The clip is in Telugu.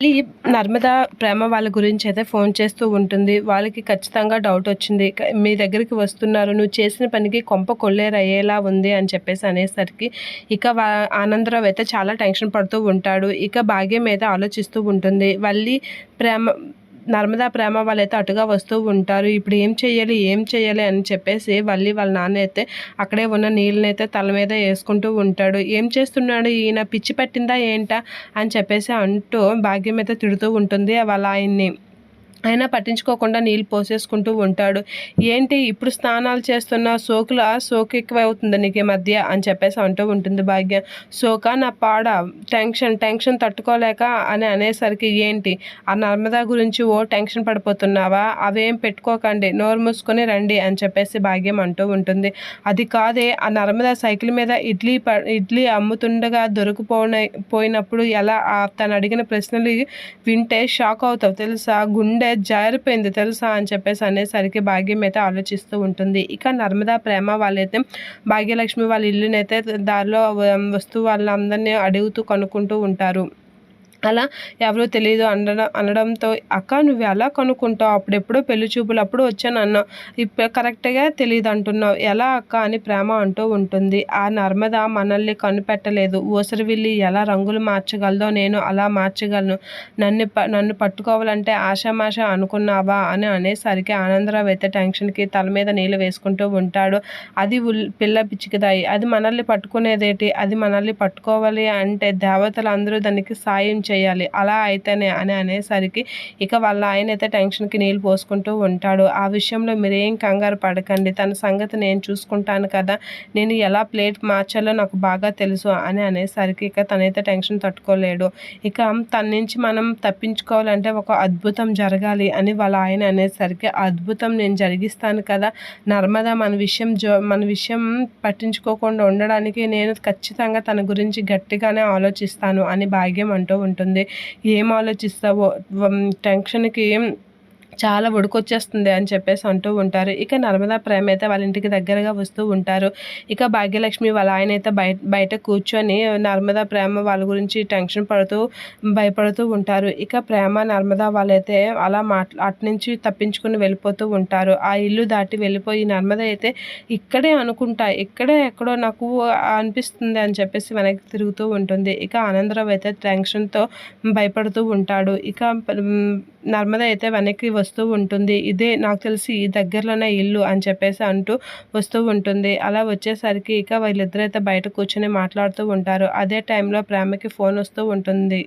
మళ్ళీ నర్మద ప్రేమ వాళ్ళ గురించి అయితే ఫోన్ చేస్తూ ఉంటుంది. వాళ్ళకి ఖచ్చితంగా డౌట్ వచ్చింది. మీ దగ్గరికి వస్తున్నారు. నువ్వు చేసిన పనికి కొంప కొల్లేరయ్యేలా ఉంది అని చెప్పేసి అనేసరికి ఇక వా ఆనందరావు అయితే చాలా టెన్షన్ పడుతూ ఉంటాడు. ఇక భాగ్యం అయితే ఆలోచిస్తూ ఉంటుంది. మళ్ళీ ప్రేమ నర్మదా ప్రేమ వాళ్ళైతే అటుగా వస్తూ ఉంటారు. ఇప్పుడు ఏం చేయాలి ఏం చేయాలి అని చెప్పేసి మళ్ళీ వాళ్ళ నాన్న అయితే అక్కడే ఉన్న నీళ్ళని అయితే తల మీద వేసుకుంటూ ఉంటాడు. ఏం చేస్తున్నాడు? ఈయన పిచ్చి పట్టిందా ఏంటా? అని చెప్పేసి అంటూ భాగ్యం అయితే తిడుతూ ఉంటుంది వాళ్ళ ఆయన్ని. అయినా పట్టించుకోకుండా నీళ్ళు పోసేసుకుంటూ ఉంటాడు. ఏంటి ఇప్పుడు స్నానాలు చేస్తున్న సోకుల సోకు ఎక్కువ అవుతుంది నీకు ఈ మధ్య అని చెప్పేసి అంటూ ఉంటుంది భాగ్యం. సోక నా పాడ టెన్షన్ టెన్షన్ తట్టుకోలేక అని అనేసరికి ఏంటి? ఆ నర్మదా గురించి ఓ టెన్షన్ పడిపోతున్నావా? అవేం పెట్టుకోకండి నోరు మూసుకొని రండి అని చెప్పేసి భాగ్యం అంటూ ఉంటుంది. అది కాదే ఆ నర్మదా సైకిల్ మీద ఇడ్లీ ప ఇడ్లీ అమ్ముతుండగా దొరికిపోయిన పోయినప్పుడు ఎలా? ఆ తను అడిగిన ప్రశ్నలు వింటే షాక్ అవుతావు. తెలుసా? గుండె జారిపోయింది తెలుసా అని చెప్పేసి అనేసరికి భాగ్యం అయితే ఆలోచిస్తూ ఉంటుంది. ఇక నర్మదా ప్రేమ వాళ్ళైతే భాగ్యలక్ష్మి వాళ్ళ ఇల్లునైతే దారిలో వస్తువు వాళ్ళందరినీ అడుగుతూ కనుక్కుంటూ ఉంటారు. అలా ఎవరో తెలియదు అనడం అనడంతో అక్క నువ్వు ఎలా కనుక్కుంటావు? అప్పుడెప్పుడో పెళ్ళి చూపులు అప్పుడు వచ్చాను అన్నావు. ఇప్పుడు కరెక్ట్గా తెలియదు అంటున్నావు ఎలా అక్క? అని ప్రేమ అంటూ ఉంటుంది. ఆ నర్మద మనల్ని కనిపెట్టలేదు. ఊసరివిల్లి ఎలా రంగులు మార్చగలదో నేను అలా మార్చగలను. నన్ను నన్ను పట్టుకోవాలంటే ఆశామాష అనుకున్నావా? అని అనేసరికి ఆనందరావు అయితే టెన్షన్కి తల మీద నీళ్ళు వేసుకుంటూ ఉంటాడు. అది పిల్ల పిచ్చికిదాయి. అది మనల్ని పట్టుకునేదేటి? అది మనల్ని పట్టుకోవాలి అంటే దేవతలు అందరూ దానికి సాయం చేయాలి. అలా అయితేనే అని అనేసరికి ఇక వాళ్ళ ఆయన అయితే టెన్షన్కి నీళ్ళు పోసుకుంటూ ఉంటాడు. ఆ విషయంలో మీరేం కంగారు పడకండి. తన సంగతి నేను చూసుకుంటాను కదా. నేను ఎలా ప్లేట్ మార్చాలో నాకు బాగా తెలుసు అని అనేసరికి ఇక తనైతే టెన్షన్ తట్టుకోలేడు. ఇక తన నుంచి మనం తప్పించుకోవాలంటే ఒక అద్భుతం జరగాలి అని వాళ్ళ ఆయన అనేసరికి అద్భుతం నేను జరిగిస్తాను కదా. నర్మదా మన విషయం జో మన విషయం పట్టించుకోకుండా ఉండడానికి నేను ఖచ్చితంగా తన గురించి గట్టిగానే ఆలోచిస్తాను అని భాగ్యం అంటూ ఉంటాను ఉంటుంది. ఏం ఆలోచిస్తావో వం- టెన్షన్కి చాలా ఉడుకొచ్చేస్తుంది అని చెప్పేసి అంటూ ఉంటారు. ఇక నర్మదా ప్రేమ అయితే వాళ్ళ ఇంటికి దగ్గరగా వస్తూ ఉంటారు. ఇక భాగ్యలక్ష్మి వాళ్ళ ఆయన అయితే బయట బయట కూర్చొని నర్మదా ప్రేమ వాళ్ళ గురించి టెన్షన్ పడుతూ భయపడుతూ ఉంటారు. ఇక ప్రేమ నర్మదా వాళ్ళైతే అలా మాట్లా అటు నుంచి తప్పించుకుని వెళ్ళిపోతూ ఉంటారు. ఆ ఇల్లు దాటి వెళ్ళిపోయి నర్మద అయితే ఇక్కడే అనుకుంటా ఇక్కడే ఎక్కడో నాకు అనిపిస్తుంది అని చెప్పేసి వెనక్కి తిరుగుతూ ఉంటుంది. ఇక ఆనందరావు అయితే టెన్షన్తో భయపడుతూ ఉంటాడు. ఇక నర్మద అయితే వెనక్కి వస్తూ ఉంటుంది. ఇదే నాకు తెలిసి ఈ దగ్గరలోనే ఇల్లు అని చెప్పేసి అంటూ వస్తూ ఉంటుంది. అలా వచ్చేసరికి ఇక వీళ్ళిద్దరైతే బయట కూర్చొని మాట్లాడుతూ ఉంటారు. అదే టైంలో ప్రేమకి ఫోన్ వస్తూ ఉంటుంది.